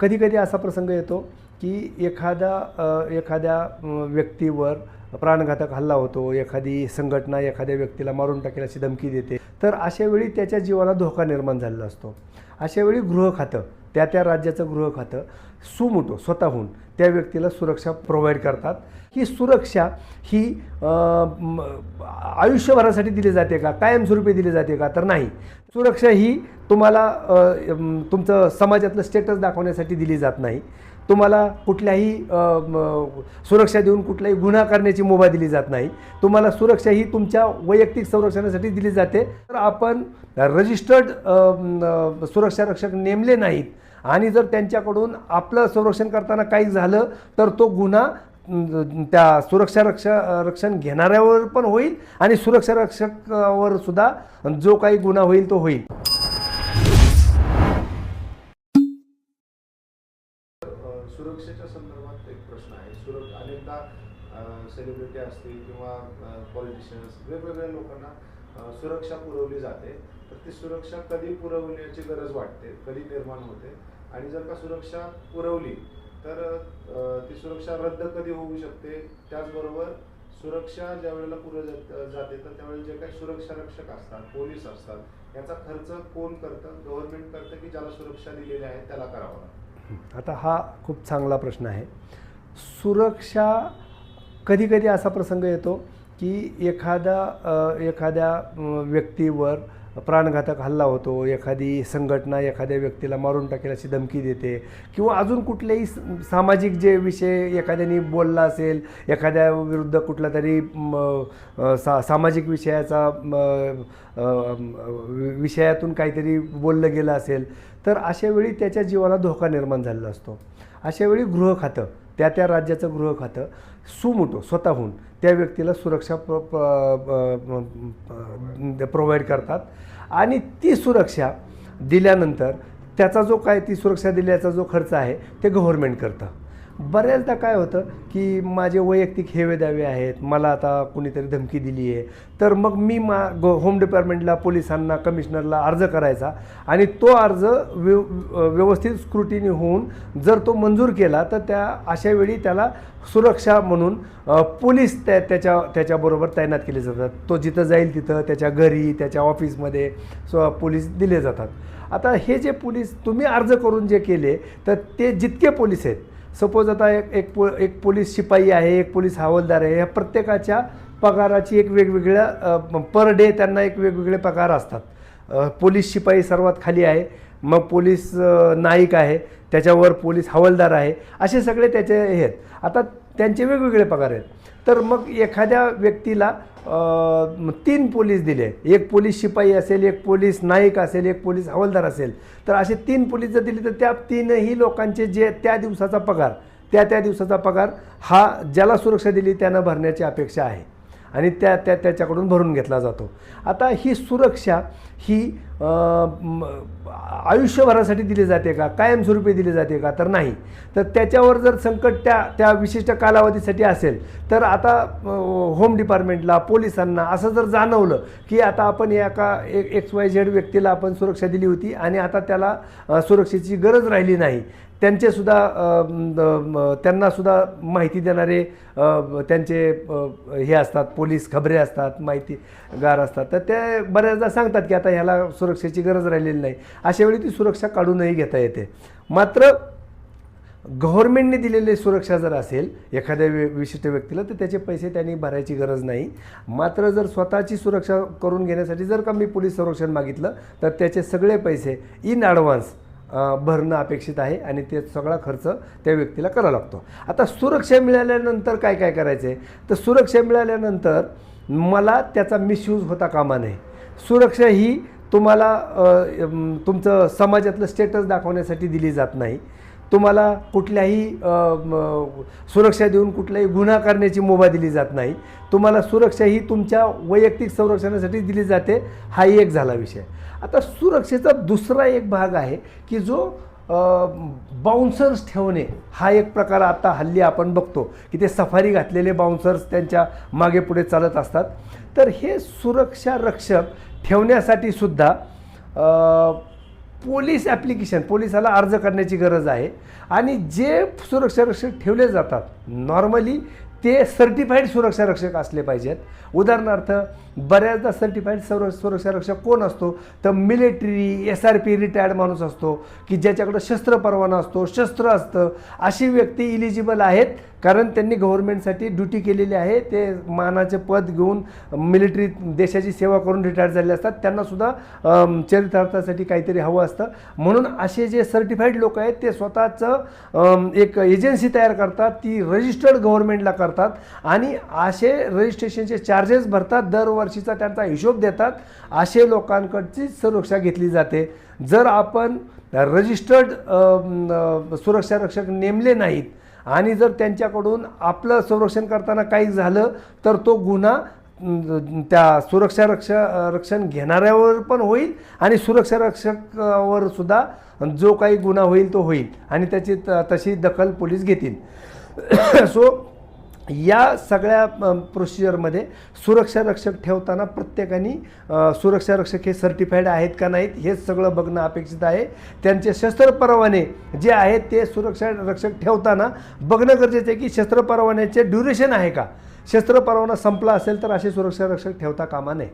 कधी कधी असा प्रसंग येतो की एखादा एखाद्या व्यक्तीवर प्राणघातक हल्ला होतो एखादी संघटना एखाद्या व्यक्तीला मारून टाकेल अशी धमकी देते. तर अशा वेळी त्याच्या जीवाला धोका निर्माण झालेला असतो. अशा वेळी गृह खातं त्या त्या राज्याचं गृह खातं सुमुटो स्वतःहून त्या व्यक्तीला सुरक्षा प्रोव्हाइड करतात. ही सुरक्षा ही आयुष्यभरासाठी दिली जाते का? कायमस्वरूपी दिली जाते का? तर नाही. सुरक्षा ही तुम्हाला तुमचं समाजातलं स्टेटस दाखवण्यासाठी दिली जात नाही. तुम्हाला कुठल्याही सुरक्षा देऊन कुठलाही गुन्हा करण्याची मुभा दिली जात नाही. तुम्हाला सुरक्षा ही तुमच्या वैयक्तिक संरक्षणासाठी दिली जाते. तर आपण रजिस्टर्ड सुरक्षा रक्षक नेमले नाहीत. आणि जर त्यांच्याकडून आपलं संरक्षण करताना काही झालं तर तो गुन्हा त्या सुरक्षा रक्षा रक्षण घेणाऱ्यावर पण होईल आणि सुरक्षा रक्षकावर सुद्धा जो काही गुन्हा होईल तो होईल. सुरक्षेच्या संदर्भात एक प्रश्न आहे. सुरक्षा अनेकदा सेलिब्रिटी असतील किंवा पॉलिटिशियन्स वेगवेगळ्या लोकांना सुरक्षा पुरवली जाते. तर ती सुरक्षा कधी पुरवण्याची गरज वाटते कधी निर्माण होते? आणि जर का सुरक्षा पुरवली तर ती सुरक्षा रद्द कधी होऊ शकते? त्याचबरोबर सुरक्षा ज्या वेळेला पुरव जाते तर त्यावेळेला जे काही सुरक्षा रक्षक असतात पोलीस असतात याचा खर्च कोण करतं? गव्हर्नमेंट करतं की ज्याला सुरक्षा दिलेली आहे त्याला करावा लागतं. आता हा खूप चांगला प्रश्न आहे. सुरक्षा कधीकधी असा प्रसंग येतो की एखादा एखाद्या व्यक्तीवर प्राणघातक हल्ला होतो एखादी संघटना एखाद्या व्यक्तीला मारून टाकेल अशी धमकी देते किंवा अजून कुठलेही सामाजिक जे विषय एखाद्याने बोलला असेल एखाद्या विरुद्ध कुठला तरी सा सामाजिक विषयाचा विषयातून काहीतरी बोललं गेलं असेल तर अशा वेळी त्याच्या जीवाला धोका निर्माण झालेला असतो. अशा वेळी गृह खातं त्या त्या राज्याचं गृह खातं सुमुटो स्वतःहून. त्या व्यक्तीला सुरक्षा प्रोव्हाइड करतात. आणि ती सुरक्षा दिल्यानंतर त्याचा जो काय ती सुरक्षा दिल्याचा जो खर्च आहे ते गव्हर्मेंट करतं. बऱ्याचदा काय होतं की माझे वैयक्तिक हेवे दावे आहेत मला आता कुणीतरी धमकी दिली आहे. तर मग मी मा गो होम डिपार्टमेंटला पोलिसांना कमिशनरला अर्ज करायचा आणि तो अर्ज व्यव व्यवस्थित स्क्रुटिनी होऊन जर तो मंजूर केला तर त्या अशा वेळी त्याला सुरक्षा म्हणून पोलीस त्या त्याच्या त्याच्याबरोबर तैनात केले जातात. तो जिथं जाईल तिथं त्याच्या घरी त्याच्या ऑफिसमध्ये सो पोलीस दिले जातात. आता हे जे पोलीस तुम्ही अर्ज करून जे केले तर ते जितके पोलीस आहेत सपोज आता एक एक पो एक पोलीस शिपाई आहे एक पोलीस हवालदार आहे ह्या प्रत्येकाच्या पगाराची एक वेगवेगळ्या पर डे त्यांना एक वेगवेगळे पगार असतात. पोलीस शिपाई सर्वात खाली आहे मग पोलीस नाईक आहे त्याच्यावर पोलीस हवालदार आहे असे सगळे त्याचे हे आहेत. आता त्यांचे वेगवेगळे पगार आहेत. तर मग एखाद्या व्यक्तीला तीन पोलीस दिले. एक पोलीस शिपाई असेल एक पोलीस नाईक असेल एक पोलीस हवालदार असेल. तर असे तीन पोलीस जर दिले तर त्या तीनही लोकांचे जे त्या दिवसाचा पगार त्या त्या दिवसाचा पगार हा ज्याला सुरक्षा दिली त्यांना भरण्याची अपेक्षा आहे. आणि त्या त्या त्याच्याकडून भरून घेतला जातो. आता ही सुरक्षा ही आयुष्यभरासाठी दिली जाते का? कायमस्वरूपी दिली जाते का? तर नाही. तर त्याच्यावर जर संकट त्या त्या विशिष्ट कालावधीसाठी असेल तर आता होम डिपार्टमेंटला पोलिसांना असं जर जाणवलं की आता आपण एका एक एक्स वाय झेड व्यक्तीला आपण सुरक्षा दिली होती आणि आता त्याला सुरक्षेची गरज राहिली नाही त्यांचेसुद्धा त्यांनासुद्धा माहिती देणारे त्यांचे हे असतात पोलीस खबरे असतात माहितीगार असतात. तर ते बऱ्याचदा सांगतात की आता ह्याला सुरक्षेची गरज राहिलेली नाही. अशा वेळी ती सुरक्षा काढूनही घेता येते. मात्र गव्हर्मेंटने दिलेली सुरक्षा जर असेल एखाद्या वि विशिष्ट व्यक्तीला तर त्याचे पैसे त्यांनी भरायची गरज नाही. मात्र जर स्वतःची सुरक्षा करून घेण्यासाठी जर का मी पोलीस संरक्षण मागितलं तर त्याचे सगळे पैसे इन ॲडव्हान्स भरणं अपेक्षित आहे आणि ते सगळा खर्च त्या व्यक्तीला करावा लागतो. आता सुरक्षा मिळाल्यानंतर काय काय करायचं आहे तर सुरक्षा मिळाल्यानंतर मला त्याचा मिसयूज होता कामा नये. सुरक्षा ही तुम्हाला तुमचं समाजातलं स्टेटस दाखवण्यासाठी दिली जात नाही. तुम्हाला कुठल्याही सुरक्षा देऊन कुठलाही गुन्हा करण्याची मुभा दिली जात नाही. तुम्हाला सुरक्षा ही तुमच्या वैयक्तिक संरक्षणासाठी दिली जाते. हाही एक झाला विषय. आता सुरक्षेचा दुसरा एक भाग आहे की जो बाउन्सर्स ठेवणे हा एक प्रकार आता हल्ली आपण बघतो की ते सफारी घातलेले बाउन्सर्स त्यांच्या मागे पुढे चालत असतात. तर हे सुरक्षा रक्षक ठेवण्यासाठी सुद्धा पोलीस ॲप्लिकेशन पोलिसाला अर्ज करण्याची गरज आहे. आणि जे सुरक्षा रक्षक ठेवले जातात नॉर्मली ते सर्टिफाईड सुरक्षा रक्षक असले पाहिजेत. उदाहरणार्थ बऱ्याचदा सर्टिफाईड सुर सुरक्षा रक्षक कोण असतो? तर military S R P retired माणूस असतो की ज्याच्याकडं शस्त्र परवाना असतो शस्त्र असतं अशी व्यक्ती इलिजिबल आहेत कारण त्यांनी गव्हर्नमेंटसाठी ड्युटी केलेली आहे. ते मानाचे पद घेऊन मिलिटरी देशाची सेवा करून रिटायर झालेले असतात. त्यांनासुद्धा चरितार्थासाठी काहीतरी हवं असतं. म्हणून असे जे सर्टिफाईड लोक आहेत ते स्वतःचं एक एजन्सी तयार करतात. ती रजिस्टर्ड गव्हर्नमेंटला करतात. आणि असे रजिस्ट्रेशनचे चार्जेस भरतात. दरवर्षीचा त्यांचा हिशोब देतात. असे लोकांकडची सुरक्षा घेतली जाते. जर आपण रजिस्टर्ड सुरक्षा रक्षक नेमले नाहीत आणि जर त्यांच्याकडून आपलं संरक्षण करताना काही झालं तर तो गुन्हा त्या सुरक्षा रक्ष रक्षण घेणाऱ्यावर पण होईल आणि सुरक्षा रक्षकावर सुद्धा जो काही गुन्हा होईल तो होईल आणि त्याची त- तशी दखल पोलीस घेतील. सो या सगळ्या प्रोसिजरमध्ये सुरक्षा रक्षक ठेवताना प्रत्येकाने सुरक्षा रक्षक हे सर्टिफाईड आहेत का नाहीत हेच सगळं बघणं अपेक्षित आहे. त्यांचे शस्त्र परवाने जे आहेत ते सुरक्षा रक्षक ठेवताना बघणं गरजेचं आहे की शस्त्र परवान्याचे ड्युरेशन आहे का? शस्त्र परवाना संपला असेल तर असे सुरक्षा रक्षक ठेवता कामा नये.